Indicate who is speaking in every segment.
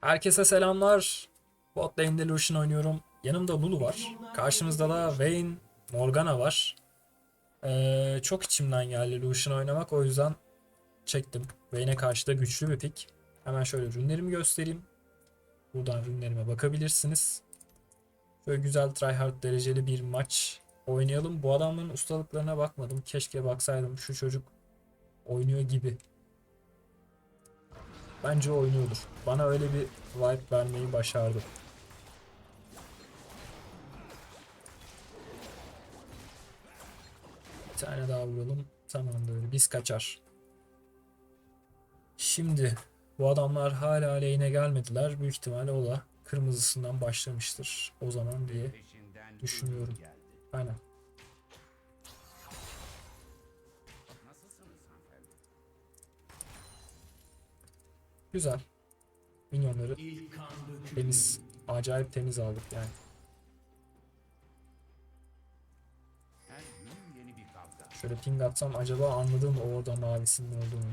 Speaker 1: Herkese selamlar. Bot Lucian oynuyorum. Yanımda Lulu var. Karşımızda da Vayne, Morgana var. Ee, çok içimden geldi Lucian oynamak. O yüzden çektim. Vayne'e karşı da güçlü bir pick. Hemen şöyle ürünlerimi göstereyim. Buradan ürünlerime bakabilirsiniz. Şöyle güzel tryhard dereceli bir maç oynayalım. Bu adamların ustalıklarına bakmadım. Keşke baksaydım. Şu çocuk oynuyor gibi. Bence oynuyordur. Bana öyle bir vibe vermeyi başardı. Bir tane daha vuralım. Tamam böyle biz kaçar. Şimdi bu adamlar hala aleyhine gelmediler. Büyük ihtimalle o da kırmızısından başlamıştır o zaman diye düşünüyorum. Aynen. Güzel. Minyonları temiz. Acayip temiz aldık yani. Şöyle ping atsam acaba anladım orada mavisinin olduğunu.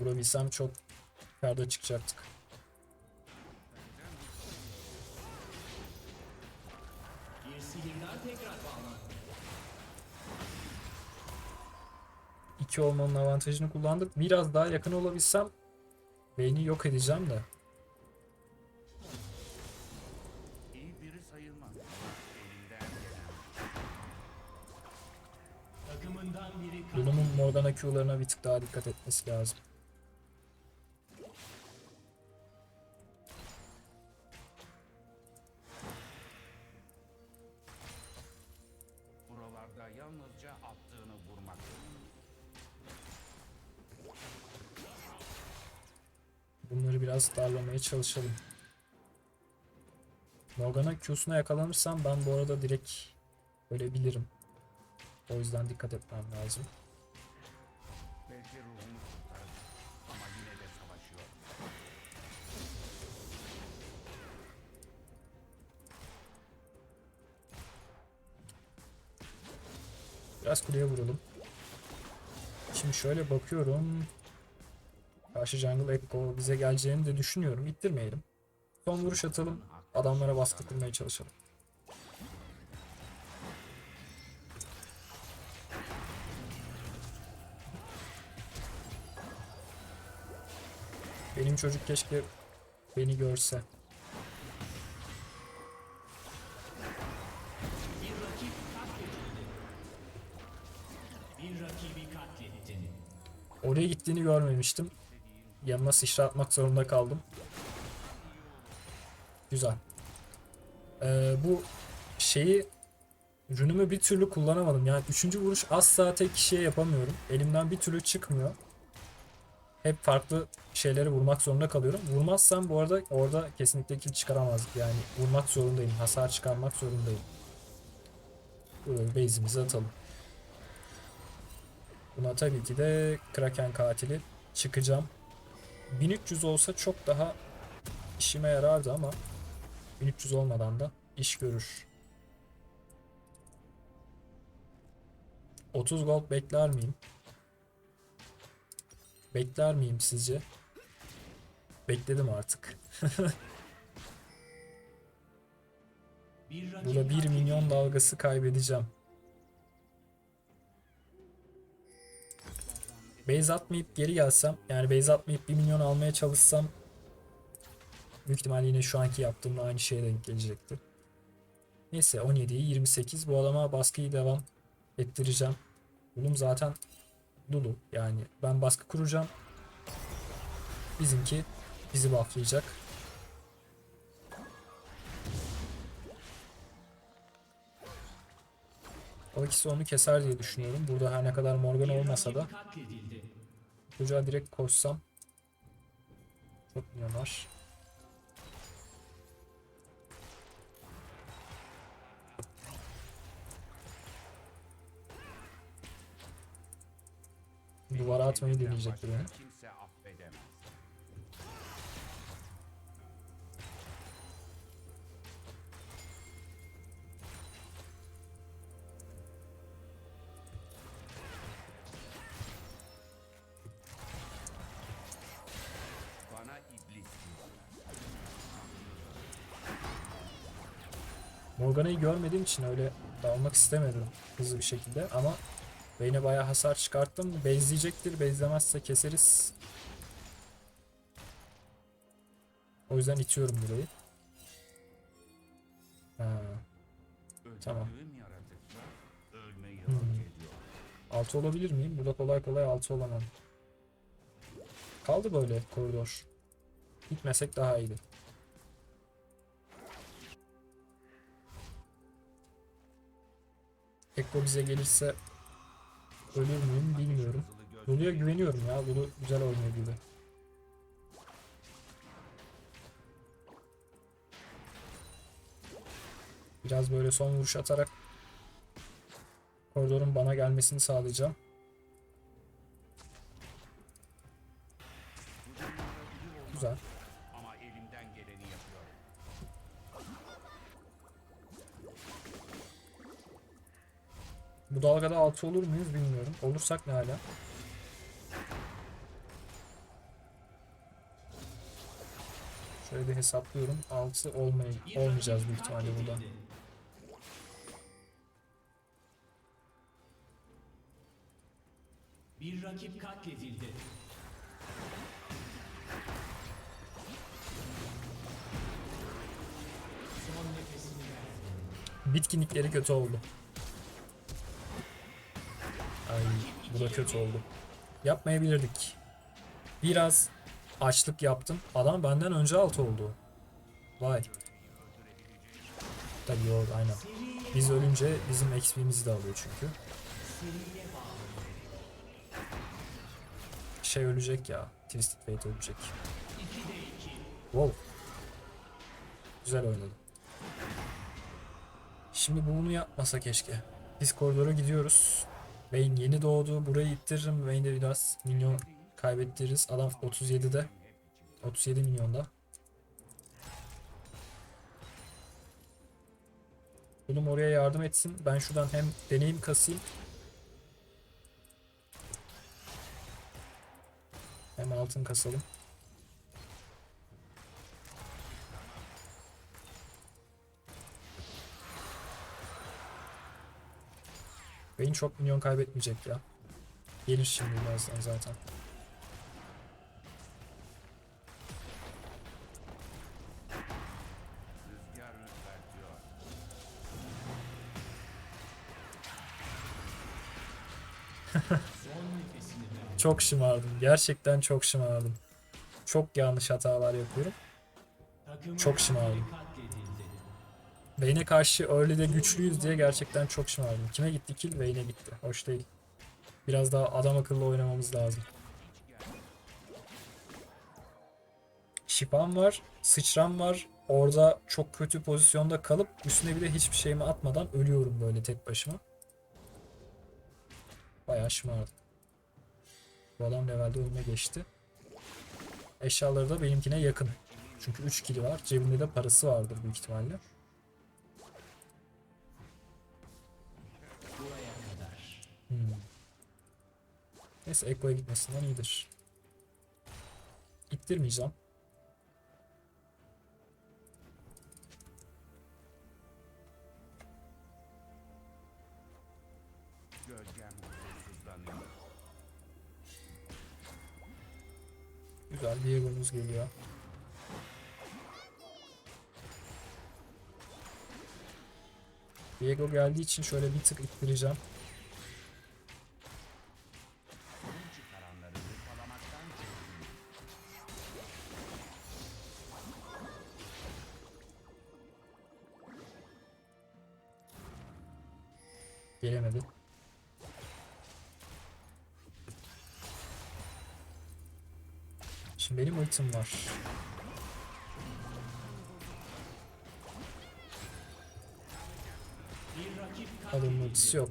Speaker 1: Vurabilsem çok yukarıda çıkacaktık.
Speaker 2: Bir sihirler tekrar bağlandı.
Speaker 1: İki olmanın avantajını kullandık. Biraz daha yakın olabilsem beyni yok edeceğim de.
Speaker 3: İyi biri sayılmaz. Elinden gelen
Speaker 2: Takımından biri kat
Speaker 1: Lulu'nun Morgana Q'larına bir tık daha dikkat etmesi lazım. Bunları biraz darlamaya çalışalım. Morgana Q'suna yakalanırsam ben bu arada direkt ölebilirim. O yüzden dikkat etmem lazım.
Speaker 3: Belki.
Speaker 1: Biraz kuleye vuralım. Şimdi şöyle bakıyorum. Karşı Jungle Echo bize geleceğini de düşünüyorum. İttirmeyelim. Son vuruş atalım. Adamlara baskı kurmaya çalışalım. Benim çocuk keşke beni görse. Oraya gittiğini görmemiştim. Yanına sıçra atmak zorunda kaldım. Güzel. Ee, bu şeyi rünümü bir türlü kullanamadım. Yani üçüncü vuruş asla tek kişiye yapamıyorum. Elimden bir türlü çıkmıyor. Hep farklı şeyleri vurmak zorunda kalıyorum. Vurmazsam bu arada orada kesinlikle kill çıkaramazdık. Yani vurmak zorundayım. Hasar çıkarmak zorundayım. Böyle base'imizi atalım. Buna tabii ki de Kraken katili çıkacağım. 1300 olsa çok daha işime yarardı ama 1300 olmadan da iş görür. 30 gold bekler miyim? Bekler miyim sizce? Bekledim artık. Burada 1 milyon dalgası kaybedeceğim. Base atmayıp geri gelsem yani base atmayıp 1 milyon almaya çalışsam büyük ihtimalle yine şu anki yaptığımla aynı şeye denk gelecekti. Neyse 17'yi 28 bu adama baskıyı devam ettireceğim. Lulum zaten Lulu yani ben baskı kuracağım. Bizimki bizi bufflayacak. O ikisi onu keser diye düşünüyorum. Burada her ne kadar Morgan olmasa da çocuğa direkt koşsam çok yanar. Duvara atmayı deneyecektir beni. Morgana'yı görmediğim için öyle dalmak istemedim hızlı bir şekilde ama Vayne'e bayağı hasar çıkarttım. Base'leyecektir. Base'lemezse keseriz. O yüzden itiyorum burayı. Ha, Tamam. Hmm. 6 olabilir miyim? Burada kolay kolay 6 olamam. Kaldı böyle koridor. Gitmesek daha iyiydi. Ekko bize gelirse ölür müyüm bilmiyorum. Lulu'ya güveniyorum ya. Lulu güzel oynuyor gibi. Biraz böyle son vuruş atarak koridorun bana gelmesini sağlayacağım. Güzel. Bu dalgada 6 olur muyuz bilmiyorum. Olursak ne hala? Şöyle bir hesaplıyorum. 6 olmay olmayacağız büyük ihtimalle burada.
Speaker 2: Bir rakip katledildi.
Speaker 1: Bitkinlikleri kötü oldu. Da kötü oldu. Yapmayabilirdik. Biraz açlık yaptım. Adam benden önce alt oldu. Vay. Tabii yok aynen. Biz ölünce bizim XP'mizi de alıyor çünkü. Şey ölecek ya. Twisted Fate ölecek. Wow. Güzel oynadı. Şimdi bunu yapmasa keşke. Biz koridora gidiyoruz. Vayne yeni doğdu. Burayı ittiririm. Vayne'de biraz milyon kaybettiririz. Adam 37'de. 37 milyonda. Bulum oraya yardım etsin. Ben şuradan hem deneyim kasayım. Hem altın kasalım. Vayne çok milyon kaybetmeyecek ya. Gelir şimdi birazdan zaten. Çok şımardım. Gerçekten çok şımardım. Çok yanlış hatalar yapıyorum. Çok şımardım. Vayne'e karşı early'de güçlüyüz diye gerçekten çok şımardım. Kime gitti kill? Vayne'e gitti. Hoş değil. Biraz daha adam akıllı oynamamız lazım. Şipam var, sıçram var. Orada çok kötü pozisyonda kalıp üstüne bir de hiçbir şeyimi atmadan ölüyorum böyle tek başıma. Bayağı şımardım. Bu adam levelde önüme geçti. Eşyaları da benimkine yakın. Çünkü 3 kili var. Cebinde de parası vardır büyük ihtimalle. Neyse Ekko'ya gitmesinden iyidir. İttirmeyeceğim. Güzel Diego'muz geliyor. Diego geldiği için şöyle bir tık ittireceğim. Ultim var. Adamın ultisi yok.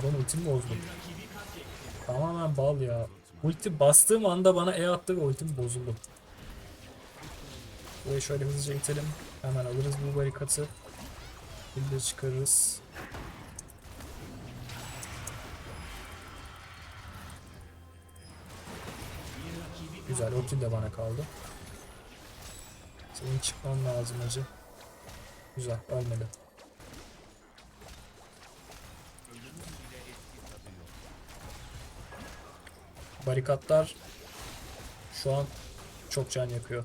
Speaker 1: Adam ultimi bozdu. Tamamen bal ya. Ulti bastığım anda bana E attı ve ultim bozuldu. Burayı şöyle hızlıca itelim. Hemen alırız bu barikatı. Bildir çıkarırız. Güzel o kill de bana kaldı. Senin çıkman lazım acı. Güzel ölmedi. Barikatlar şu an çok can yakıyor.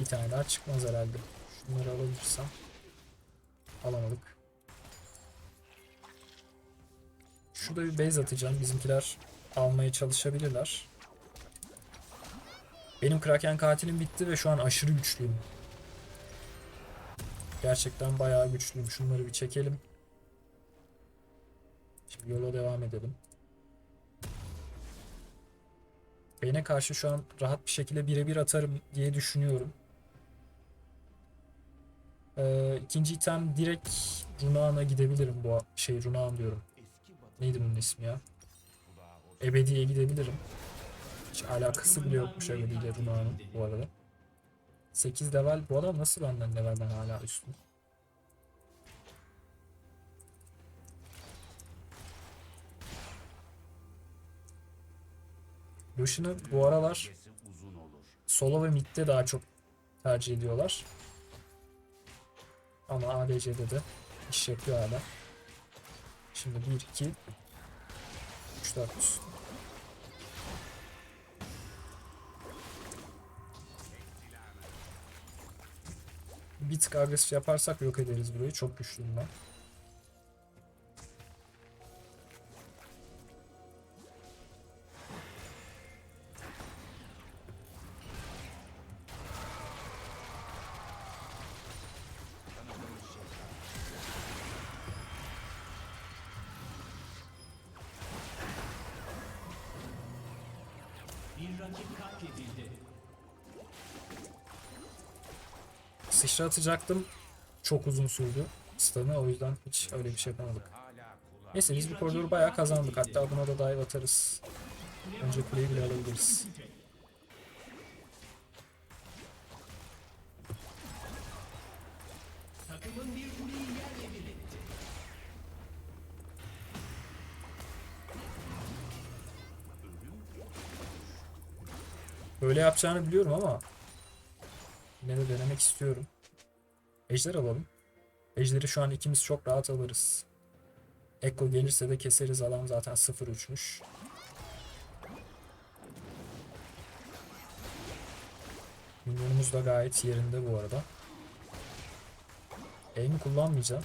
Speaker 1: Bir tane daha çıkmaz herhalde. Şunları alabilirsem. Alamadık. Şurada bir base atacağım. Bizimkiler almaya çalışabilirler. Benim Kraken katilim bitti ve şu an aşırı güçlüyüm. Gerçekten bayağı güçlüyüm. Şunları bir çekelim. Şimdi yola devam edelim. Beyne karşı şu an rahat bir şekilde birebir atarım diye düşünüyorum. Ee, ikinci item direkt Runaan'a gidebilirim bu şey Runaan diyorum. Neydi bunun ismi ya? Ebedi'ye gidebilirim. Hiç alakası bile yokmuş Ebedi ile Runaan'ın bu arada. 8 level. Bu adam nasıl benden levelden hala üstün? Lucian'ı bu aralar solo ve mid'de daha çok tercih ediyorlar. Ama ADC'de de iş yapıyor hala. Şimdi 1, 2, 3, 4. Bir tık agresif yaparsak yok ederiz burayı. Çok güçlüyüm ben.
Speaker 2: Rakip katledildi.
Speaker 1: Sıçra atacaktım. Çok uzun sürdü. Stun'ı o yüzden hiç öyle bir şey yapamadık. Neyse biz bu koridoru bayağı kazandık. Hatta buna da dive atarız. Önce kuleyi bile alabiliriz. Böyle yapacağını biliyorum ama yine de denemek istiyorum. Ejder alalım. Ejderi şu an ikimiz çok rahat alırız. Ekko gelirse de keseriz. Adam zaten 0-3'müş. Minyonumuz da gayet yerinde bu arada. Aim'i kullanmayacağım.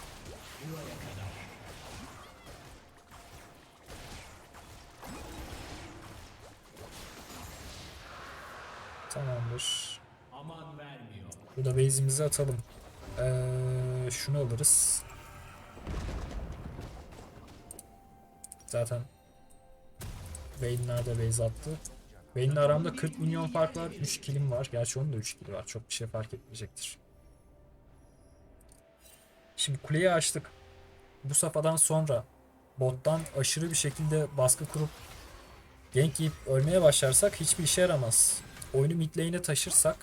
Speaker 1: Tamamdır.
Speaker 2: Vermiyor.
Speaker 1: Burada base'imizi atalım. Ee, şunu alırız. Zaten Vayne'ler de base attı. Vayne'le aramda 40 milyon fark var. 3 killim var. Gerçi onun da 3 kili var. Çok bir şey fark etmeyecektir. Şimdi kuleyi açtık. Bu safhadan sonra bottan aşırı bir şekilde baskı kurup gank yiyip ölmeye başlarsak hiçbir işe yaramaz. Oyunu mid lane'e taşırsak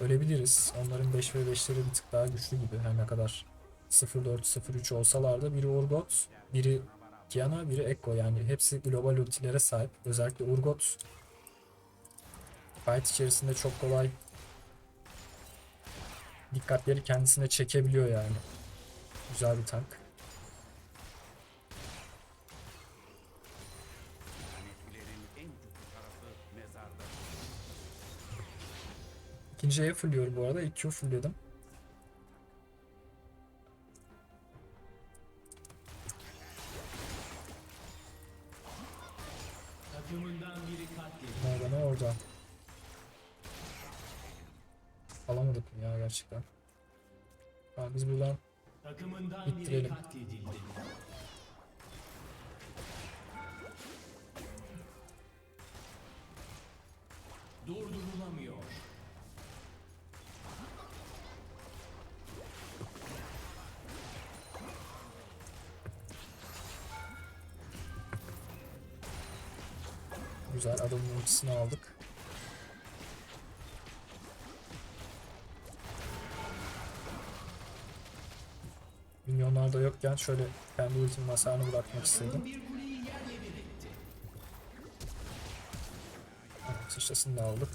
Speaker 1: ölebiliriz. Onların 5 ve 5'leri bir tık daha güçlü gibi. Her ne kadar 0-4-0-3 olsalar da biri Urgot, biri Kiana, biri Ekko. Yani hepsi global ultilere sahip. Özellikle Urgot fight içerisinde çok kolay dikkatleri kendisine çekebiliyor yani. Güzel bir tank. İkinci E'ye fulluyorum bu arada. İlk Q fullledim.
Speaker 2: Katledildi.
Speaker 1: Morgana orada. Alamadık mı ya gerçekten? Tamam biz buradan İttirelim.
Speaker 2: Durdurulamıyor.
Speaker 1: Güzel adamın ultisini aldık. Minyonlar da yokken şöyle kendi ultimin hasarını bırakmak istedim.
Speaker 2: Etti.
Speaker 1: Sıçrasını da aldık.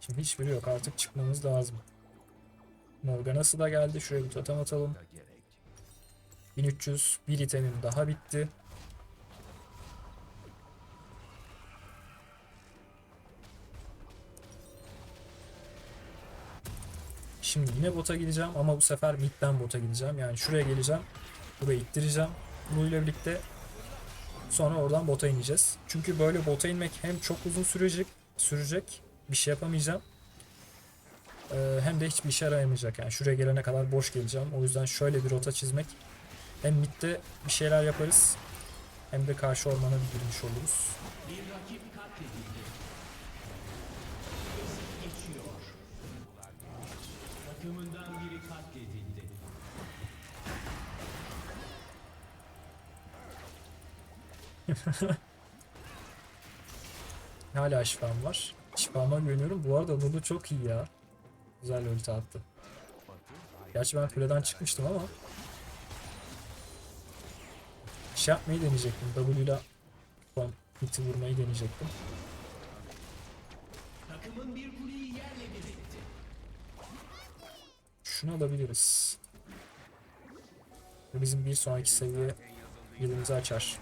Speaker 1: Şimdi hiçbiri yok. Artık çıkmamız lazım. Morgana'sı da geldi. Şuraya bir totem atalım. 1300. Bir itemim daha bitti. Şimdi yine bota gideceğim ama bu sefer midden bota gideceğim. Yani şuraya geleceğim. Burayı ittireceğim. Bu ile birlikte sonra oradan bota ineceğiz. Çünkü böyle bota inmek hem çok uzun sürecek, sürecek. Bir şey yapamayacağım. Ee, hem de hiçbir işe yarayamayacak. Yani şuraya gelene kadar boş geleceğim. O yüzden şöyle bir rota çizmek hem midde bir şeyler yaparız hem de karşı ormana bir girmiş oluruz. Hala şifam var. Şifama güveniyorum. Bu arada Lulu çok iyi ya. Güzel ulti attı. Gerçi ben kuleden çıkmıştım ama şey yapmayı deneyecektim. W ile son hiti vurmayı deneyecektim. Şunu alabiliriz. Bizim bir sonraki seviye yılımızı açar.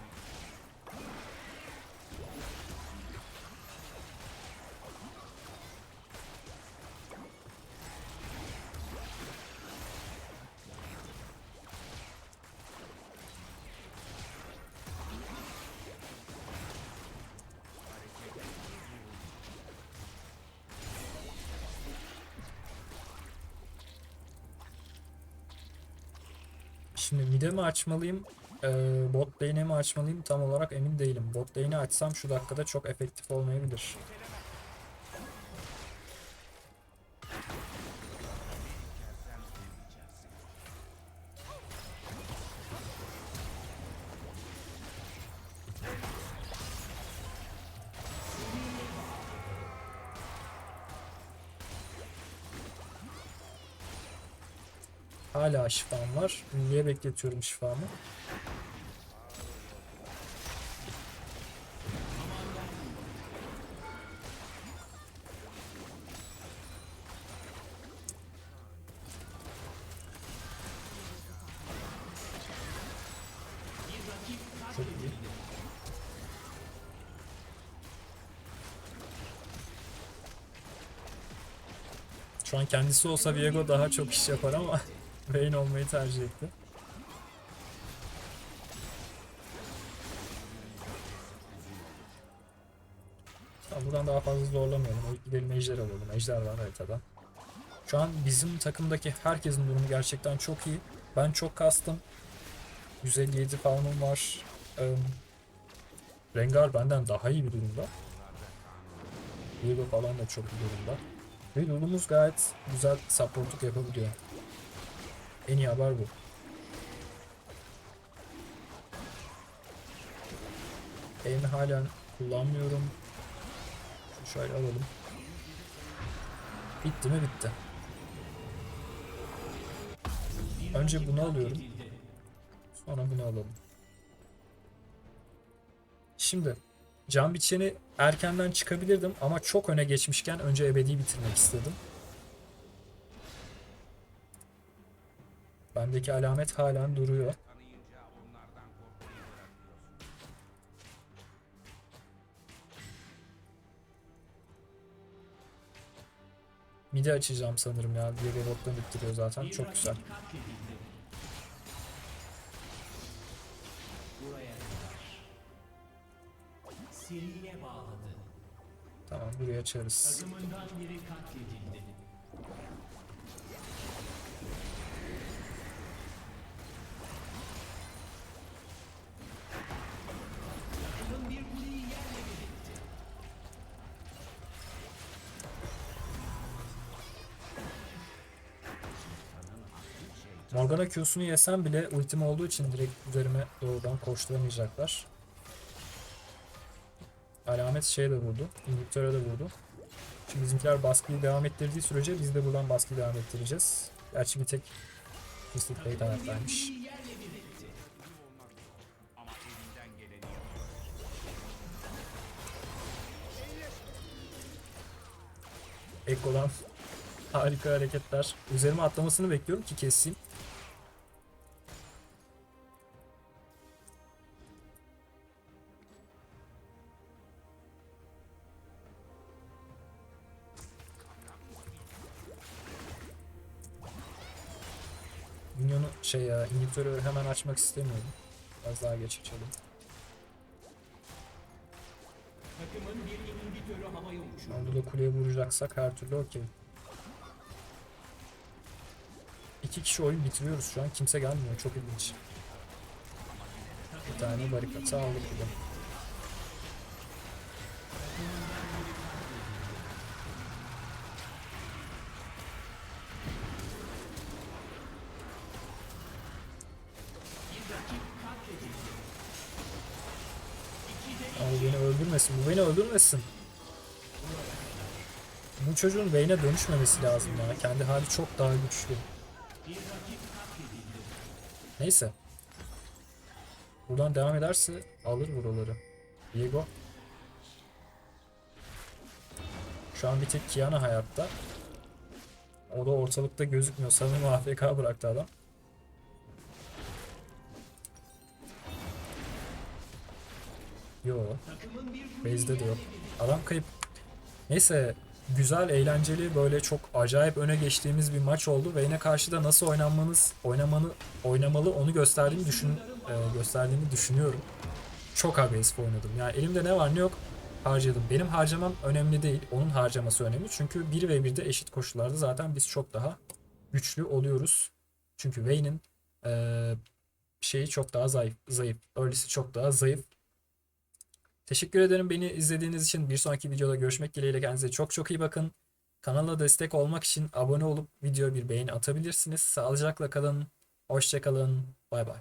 Speaker 1: Şimdi mid'e mi açmalıyım, eee, bot lane'e mi açmalıyım tam olarak emin değilim. Bot lane'i açsam şu dakikada çok efektif olmayabilir. Hala şifam var. Niye bekletiyorum şifamı? Şu an kendisi olsa Viego daha çok iş yapar ama Vayne olmayı tercih etti. Tamam, buradan daha fazla zorlamayalım. Gidelim ejder alalım. Ejder var haritada. Şu an bizim takımdaki herkesin durumu gerçekten çok iyi. Ben çok kastım. 157 falanım var. Ee, Rengar benden daha iyi bir durumda. Viego falan da çok iyi durumda. Ve Lulu'muz gayet güzel supportluk yapabiliyor. En iyi haber bu. Aim'i halen kullanmıyorum. Şöyle alalım. Bitti mi bitti. Önce bunu alıyorum. Sonra bunu alalım. Şimdi can biçeni erkenden çıkabilirdim ama çok öne geçmişken önce ebedi bitirmek istedim. Bendeki alamet halen duruyor. Midi açacağım sanırım ya. Diğer bottan bittiriyor zaten. Çok güzel. Tamam buraya açarız. Morgana Q'sunu yesem bile ultim olduğu için direkt üzerime doğrudan koşturamayacaklar. Alamet şeye de vurdu. İngiltere de vurdu. Şimdi bizimkiler baskıyı devam ettirdiği sürece biz de buradan baskıyı devam ettireceğiz. Gerçi bir tek Mystic Bey taraftaymış.
Speaker 2: Ek
Speaker 1: olan harika hareketler. Üzerime atlamasını bekliyorum ki keseyim. Şey ya inhibitörü hemen açmak istemiyorum. Biraz daha geç açalım.
Speaker 2: Takımın bir inhibitörü havaya uçurdu.
Speaker 1: Orada da kuleye vuracaksak her türlü okey. İki kişi oyun bitiriyoruz şu an. Kimse gelmiyor. Çok ilginç. Bir tane barikatı aldık burada. Öldürmesin. Bu beni öldürmesin. Bu çocuğun Vayne'e dönüşmemesi lazım ya. Kendi hali çok daha güçlü. Neyse. Buradan devam ederse alır buraları. Diego. Şu an bir tek Kiana hayatta. O da ortalıkta gözükmüyor. Sanırım AFK bıraktı adam. Yo. Base'de de yok. Adam kayıp. Neyse güzel, eğlenceli, böyle çok acayip öne geçtiğimiz bir maç oldu ve yine karşıda nasıl oynanmanız, oynamanı, oynamalı onu gösterdiğimi düşün, e, gösterdiğimi düşünüyorum. Çok agresif oynadım. Yani elimde ne var ne yok harcadım. Benim harcamam önemli değil, onun harcaması önemli. Çünkü 1 ve 1'de eşit koşullarda zaten biz çok daha güçlü oluyoruz. Çünkü Vayne'in e, şeyi çok daha zayıf, zayıf. Early'si çok daha zayıf. Teşekkür ederim beni izlediğiniz için. Bir sonraki videoda görüşmek dileğiyle kendinize çok çok iyi bakın. Kanala destek olmak için abone olup videoya bir beğeni atabilirsiniz. Sağlıcakla kalın. Hoşçakalın. Bay bay.